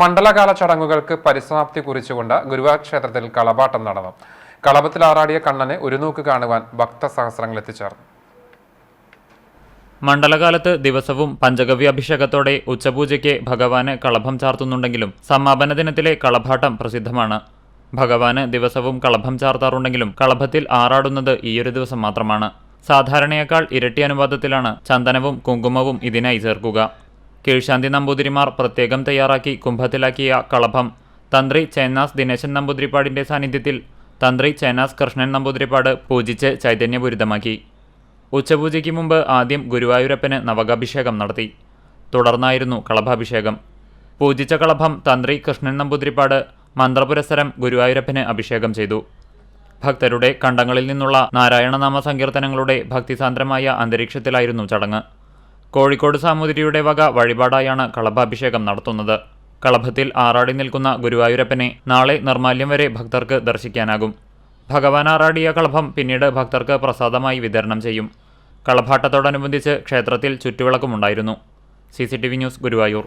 മണ്ഡലകാല ചടങ്ങുകൾക്ക് പരിസമാപ്തി കുറിച്ചുകൊണ്ട് ഗുരുവായൂർ ക്ഷേത്രത്തിൽ കളഭാട്ടം നടന്നു. കളപത്തിൽ ആറാടിയ കണ്ണനെ ഒരു നോക്ക് കാണുവാൻ ഭക്തസഹസ്രങ്ങൾ എത്തിച്ചേർന്നു. മണ്ഡലകാലത്ത് ദിവസവും പഞ്ചഗവ്യാഭിഷേകത്തോടെ ഉച്ചപൂജയ്ക്ക് ഭഗവാന് കളഭം ചാർത്തുന്നുണ്ടെങ്കിലും സമാപന ദിനത്തിലെ കളഭാട്ടം പ്രസിദ്ധമാണ്. ഭഗവാന് ദിവസവും കളഭം ചാർത്താറുണ്ടെങ്കിലും കളഭത്തിൽ ആറാടുന്നത് ഈയൊരു ദിവസം മാത്രമാണ്. സാധാരണയേക്കാൾ ഇരട്ടി അനുവാദത്തിലാണ് ചന്ദനവും കുങ്കുമവും ഇതിനായി ചേർക്കുക. കീഴ്ശാന്തി നമ്പൂതിരിമാർ പ്രത്യേകം തയ്യാറാക്കി കുംഭത്തിലാക്കിയ കളഭം. തന്ത്രി ചേന്നാസ് ദിനേശൻ നമ്പൂതിരിപ്പാടിന്റെ സാന്നിധ്യത്തിൽ തന്ത്രി ചേന്നാസ് കൃഷ്ണൻ നമ്പൂതിരിപ്പാട് പൂജിച്ച് ചൈതന്യപൂരിതമാക്കി. ഉച്ചപൂജയ്ക്ക് മുമ്പ് ആദ്യം ഗുരുവായൂരപ്പന് നവകാഭിഷേകം നടത്തി. തുടർന്നായിരുന്നു കളഭാഭിഷേകം. പൂജിച്ച കളഭം തന്ത്രി കൃഷ്ണൻ നമ്പൂതിരിപ്പാട് മന്ത്രപുരസരം ഗുരുവായൂരപ്പന് അഭിഷേകം ചെയ്തു. ഭക്തരുടെ കണ്ടങ്ങളിൽ നിന്നുള്ള നാരായണനാമ സങ്കീർത്തനങ്ങളുടെ ഭക്തിസാന്ദ്രമായ അന്തരീക്ഷത്തിലായിരുന്നു ചടങ്ങ്. കോഴിക്കോട് സാമൂതിരിയുടെ വക വഴിപാടായാണ് കളഭാഭിഷേകം നടത്തുന്നത്. കളഭത്തിൽ ആറാടി നിൽക്കുന്ന ഗുരുവായൂരപ്പനെ നാളെ നിർമാല്യം വരെ ഭക്തർക്ക് ദർശിക്കാനാകും. ഭഗവാൻ ആറാടിയ കളഭം പിന്നീട് ഭക്തർക്ക് പ്രസാദമായി വിതരണം ചെയ്യും. കളഭാട്ടത്തോടനുബന്ധിച്ച് ക്ഷേത്രത്തിൽ ചുറ്റുവിളക്കുമുണ്ടായിരുന്നു. C C T V news Guruvayur.